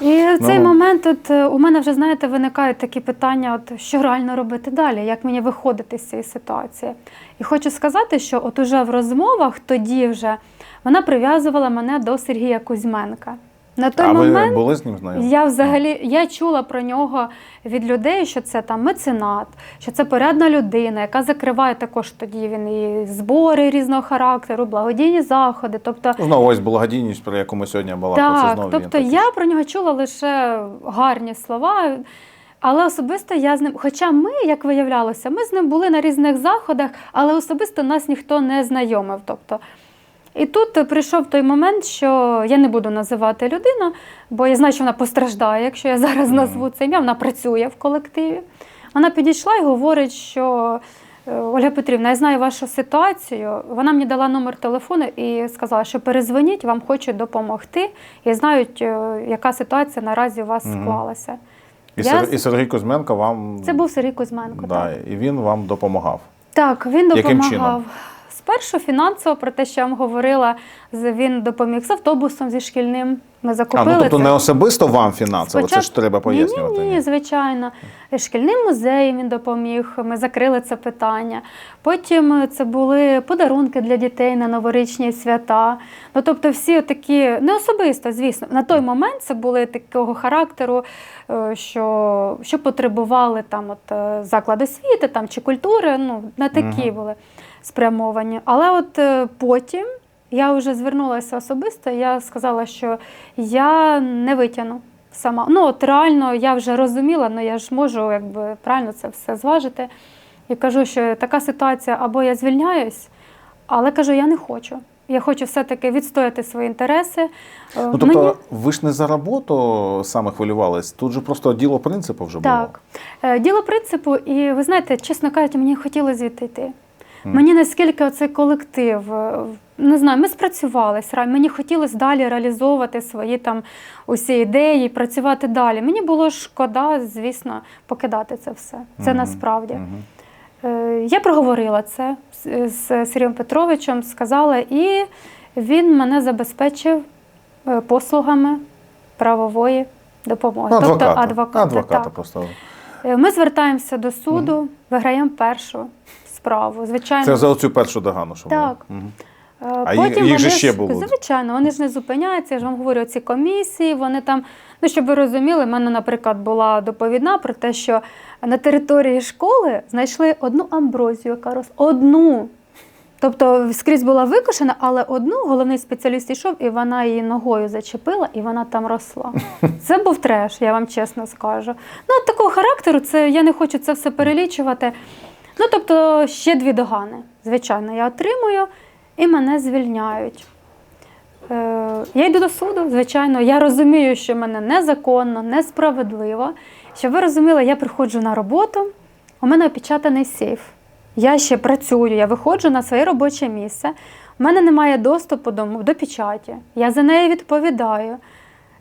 І в цей Ну. момент тут е, у мене вже, знаєте, виникають такі питання: от що реально робити далі, як мені виходити з цієї ситуації. І хочу сказати, що от уже в розмовах тоді вже вона прив'язувала мене до Сергія Кузьменка. На той а момент ви були з ним знайомі? я взагалі я чула про нього від людей, що це там меценат, що це порядна людина, яка закриває також тоді він і збори різного характеру, благодійні заходи. Тобто, Знову ось благодійність, про яку ми сьогодні це так, знову тобто я про нього чула лише гарні слова. Але особисто я з ним, хоча ми, як виявлялося, ми з ним були на різних заходах, але особисто нас ніхто не знайомив. Тобто, і тут прийшов той момент, що я не буду називати людину, бо я знаю, що вона постраждає, якщо я зараз назву це ім'я, вона працює в колективі. Вона підійшла і говорить, що е, Ольга Петрівна, я знаю вашу ситуацію. Вона мені дала номер телефону і сказала, що перезвоніть, вам хочуть допомогти і знають, е, яка ситуація наразі у вас склалася. І, Я і Сергій Кузьменко вам Це був Сергій Кузьменко. да, Так. і він вам допомагав. так, він Яким допомагав. чином? Спершу фінансово, про те, що я вам говорила, він допоміг з автобусом зі шкільним. Ми А, ну тобто це. не особисто вам фінансово, це ж треба пояснювати. Ні, ні, ні, звичайно. Шкільним музеєм він допоміг. Ми закрили це питання. Потім це були подарунки для дітей на новорічні свята. Ну тобто, всі такі не особисто, звісно. На той момент це були такого характеру, е, що, що потребували там от е, заклад освіти там чи культури. Ну на такі Мгм. були спрямовані. Але от е, потім. Я вже звернулася особисто, я сказала, що я не витягну сама. Ну, от реально я вже розуміла, але я ж можу якби, правильно це все зважити. І кажу, що така ситуація, або я звільняюсь, але кажу, я не хочу. Я хочу все-таки відстояти свої інтереси. Е, Ну, тобто, ви ж не за роботу саме хвилювались, тут же просто діло принципу вже було. Так. Е, Діло принципу, і ви знаєте, чесно кажучи, мені хотілося звідти йти. Мені наскільки оцей колектив, е, не знаю, ми спрацювалися. ра- Мені хотілося далі реалізовувати свої там усі ідеї, працювати далі. Мені було шкода, звісно, покидати це все. Це Мгм. насправді. Е, Я проговорила це з- Сергієм Петровичем, сказала, і він мене забезпечив е, послугами правової допомоги. Ну, адвоката. Тобто адвоката. адвоката. Е, Ми звертаємося до суду, виграємо першу справу. Звичайно, Це за оцю першу догану, що. Так. Мгм. Е, А їх- їх же ще було. Звичайно, вони ж не зупиняються. Я ж вам говорю, ці комісії, вони там. Ну, щоб ви розуміли, в мене, наприклад, була доповідна про те, що на території школи знайшли одну амброзію, яка росла. Одну. Тобто скрізь була викошена, але одну головний спеціаліст йшов, і вона її ногою зачепила, і вона там росла. Це був треш, я вам чесно скажу. Ну, от такого характеру, це я не хочу це все перелічувати. Ну, тобто, ще дві догани. Звичайно, я отримую і мене звільняють. Е, я йду до суду, звичайно. Я розумію, що мене незаконно, несправедливо. Щоб ви розуміли, я приходжу на роботу, у мене опечатаний сейф. Я ще працюю, я виходжу на своє робоче місце. У мене немає доступу до, до печаті. Я за неї відповідаю.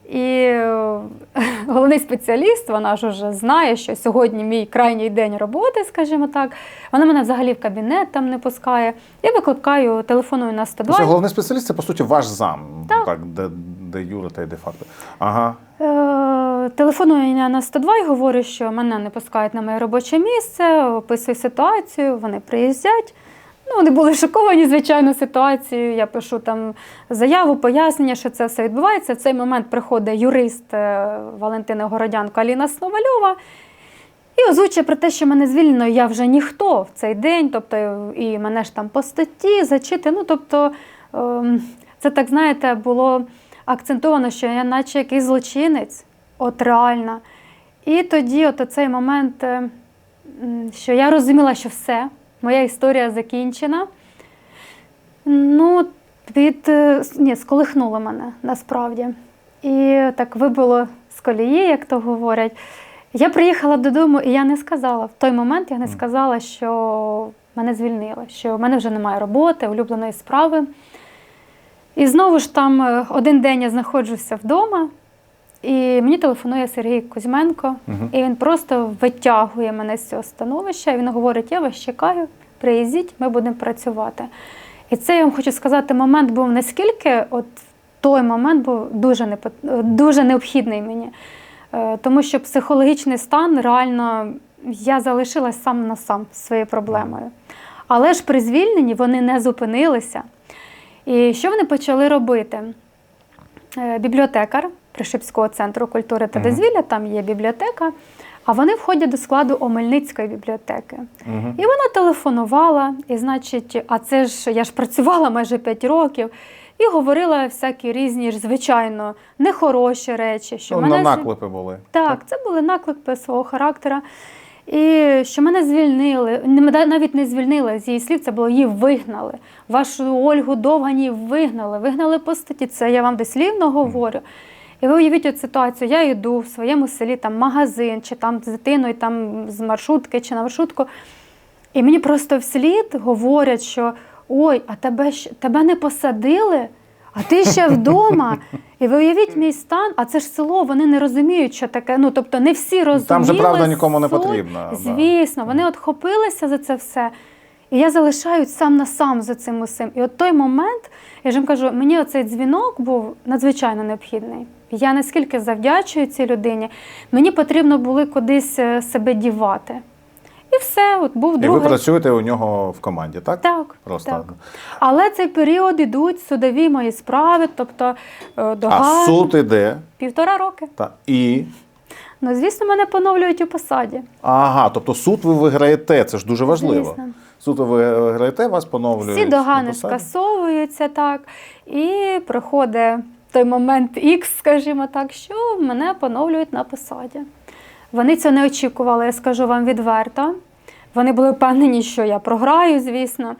І е, головний спеціаліст, вона ж вже знає, що сьогодні мій крайній день роботи, скажімо так. Вона мене взагалі в кабінет там не пускає. Я викликаю, телефоную на Це 102. головний спеціаліст, це по суті ваш зам. Так. де, де юре та й де факто. Ага. Е, Телефоную я на 102 і говорю, що мене не пускають на моє робоче місце, описую ситуацію, вони приїздять. Ну, вони були шоковані, звичайно, ситуацією. Я пишу там заяву, пояснення, що це все відбувається. В цей момент приходить юрист е, Валентина Городянко Аліна Сновальова і озвучує про те, що мене звільнено, я вже ніхто в цей день, тобто і мене ж там по статті зачити. Ну, тобто, ем, це так, знаєте, було акцентовано, що я наче якийсь злочинець, от реально. І тоді, от цей момент, е, що я розуміла, що все, моя історія закінчена. Ну, від е, ні, сколихнуло мене насправді. І так вибило з колії, як то говорять. Я приїхала додому, і я не сказала. В той момент я не сказала, що мене звільнили, що в мене вже немає роботи, улюбленої справи. І знову ж там е, один день я знаходжуся вдома, і мені телефонує Сергій Кузьменко, Мгм. і він просто витягує мене з цього становища. І він говорить: я вас чекаю, приїздіть, ми будемо працювати. І це я вам хочу сказати, момент був наскільки от той момент був дуже, непо- е, дуже необхідний мені. Е, Тому що психологічний стан реально я залишилась сам на сам з своєю проблемою. Але ж при звільненні вони не зупинилися. І що вони почали робити? Е, Бібліотекар Пришипського центру культури та дозвілля, там є бібліотека, а вони входять до складу Омельницької бібліотеки. Угу. І вона телефонувала, і значить, а це ж я ж працювала майже 5 років, і говорила всякі різні, ж, звичайно, нехороші речі. Що Ну, мене на наклепи були. так, це були наклики свого характера. І що мене звільнили, навіть не звільнили, з її слів, це було її вигнали. Вашу Ольгу Довгані вигнали, вигнали по статті, це я вам дослівно говорю. І ви уявіть от ситуацію, я йду в своєму селі, там магазин, чи там з дитиною там, з маршрутки чи на маршрутку. І мені просто вслід говорять, що ой, а тебе, тебе не посадили, а ти ще вдома. І ви уявіть мій стан, а це ж село, вони не розуміють, що таке. Ну тобто не всі розуміли. Там же правда нікому не суть. потрібна. Звісно, вони от хопилися за це все. І я залишаюсь сам на сам за цим усім. І от той момент, я ж вам кажу, мені оцей дзвінок був надзвичайно необхідний. Я наскільки завдячую цій людині, мені потрібно було кудись е, себе дівати. І все, от був І ви працюєте у нього в команді, так? Так, Просто. так. Але цей період ідуть судові мої справи, тобто е, до А суд іде. півтора роки. Та, і. Ну, звісно, мене поновлюють у посаді. Ага, тобто суд ви виграєте, це ж дуже важливо. Звісно. Суд ви виграєте, вас поновлюють. Всі догани скасовуються так, і приходить той момент X, скажімо так, що мене поновлюють на посаді. Вони цього не очікували, я скажу вам відверто. Вони були впевнені, що я програю, звісно.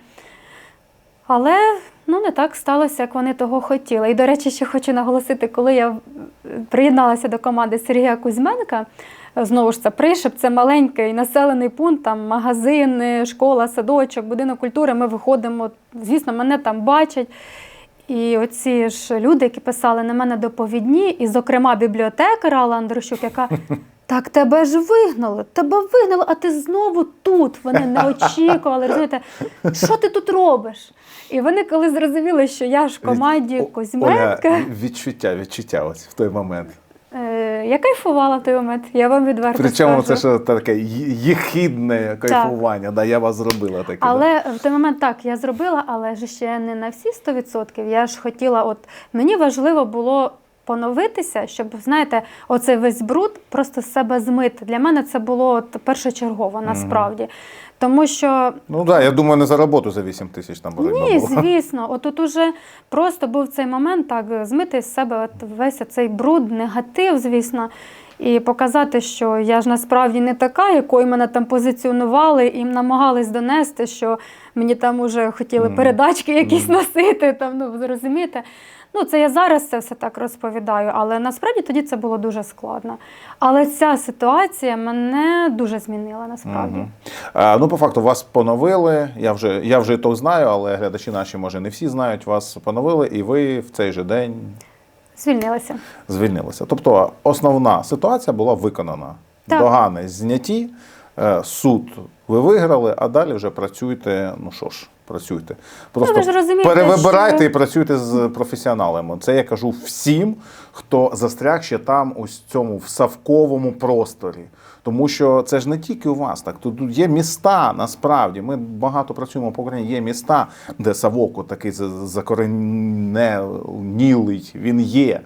Але ну, не так сталося, як вони того хотіли. І, до речі, ще хочу наголосити, коли я е, приєдналася до команди Сергія Кузьменка, е, знову ж це Пришип, це маленький населений пункт, там магазини, школа, садочок, будинок культури. Ми виходимо, звісно, мене там бачать. І оці ж люди, які писали на мене доповідні, і, зокрема, бібліотекар Алла Андрощук, яка так тебе ж вигнали, тебе вигнали, а ти знову тут. Вони не очікували. Розумієте, що ти тут робиш? І вони, коли зрозуміли, що я ж в команді О- Кузьменка, Оля, відчуття, відчуття ось в той момент. е, я кайфувала в той момент. Я вам відверто Причому скажу. це ж таке їхідне кайфування. Да, я вас зробила таке. да. Але в той момент так я зробила, але ж ще не на всі 100%. Я ж хотіла, от мені важливо було поновитися, щоб знаєте, оцей весь бруд просто з себе змити. Для мене це було от першочергово насправді. Тому що Ну так, да, я думаю, не за роботу за 8 тисяч там боротьба ні, звісно, от тут уже просто був цей момент так змити з себе от весь цей бруд, негатив, звісно. І показати, що я ж насправді не така, якою мене там позиціонували, і намагались донести, що мені там уже хотіли передачки якісь носити. Там, ну, розумієте? Ну, це я зараз це все так розповідаю, але насправді тоді це було дуже складно. Але ця ситуація мене дуже змінила насправді. Мгм. А, ну, по факту, вас поновили. Я вже, я вже то знаю, але глядачі наші, може, не всі знають. Вас поновили, і ви в цей же день Звільнилася. звільнилися. Тобто основна ситуація була виконана. Так. Догани зняті, е, суд ви виграли, а далі вже працюйте. Ну що ж, працюйте. Просто Ну, розумієте, перевибирайте що- і працюйте з професіоналами. Це я кажу всім, хто застряг ще там, у цьому в савковому просторі. Тому що це ж не тільки у вас так. Тут є міста насправді. Ми багато працюємо по Україні. Є міста, де Савок такий закоренілий, він є.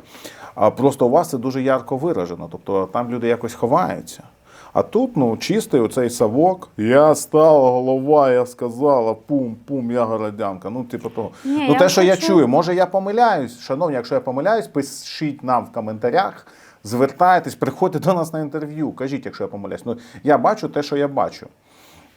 А просто у вас це дуже ярко виражено. Тобто там люди якось ховаються. А тут, ну, чистий оцей савок. Я стала голова, я сказала, пум-пум, я городянка. Ну, типу того. Ні, ну, я те, що я чую, може я помиляюсь. Шановні, якщо я помиляюсь, пишіть нам в коментарях, звертайтесь, приходьте до нас на інтерв'ю. Кажіть, якщо я помиляюсь. Ну, я бачу те, що я бачу.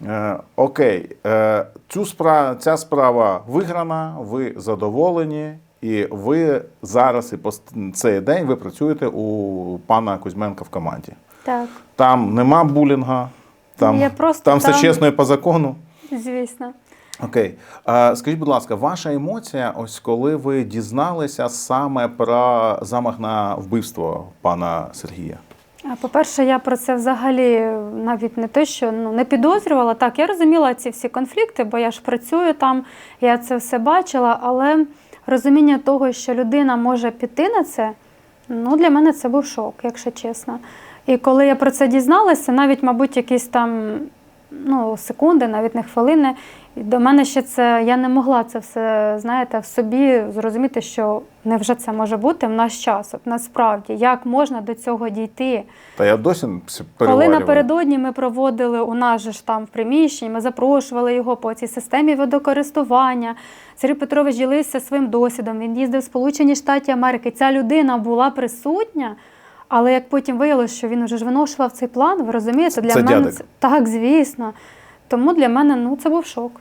Е, окей, е, цю справа, ця справа виграна, ви задоволені, і ви зараз і по цей день ви працюєте у пана Кузьменка в команді. Так, Там нема булінга, там, Я просто там все там- чесно і по закону. звісно. Окей. А, скажіть, будь ласка, ваша емоція, ось коли ви дізналися саме про замах на вбивство пана Сергія? По-перше, я про це взагалі навіть не те, що ну, не підозрювала. Так, я розуміла ці всі конфлікти, бо я ж працюю там, я це все бачила, але розуміння того, що людина може піти на це, ну для мене це був шок, якщо чесно. І коли я про це дізналася, навіть, мабуть, якісь там ну, секунди, навіть не хвилини, до мене ще це я не могла це все, знаєте, в собі зрозуміти, що невже це може бути в наш час. От насправді, як можна до цього дійти? Та я досі Коли напередодні ми проводили у нас же ж там в приміщенні, ми запрошували його по цій системі водокористування. Сергій Петрович ділився своїм досвідом. Він їздив в Сполучені Штати Америки. Ця людина була присутня, але як потім виявилося, що він вже ж виношував цей план, ви розумієте, для Це мене дядик. це так, звісно. Тому для мене ну це був шок.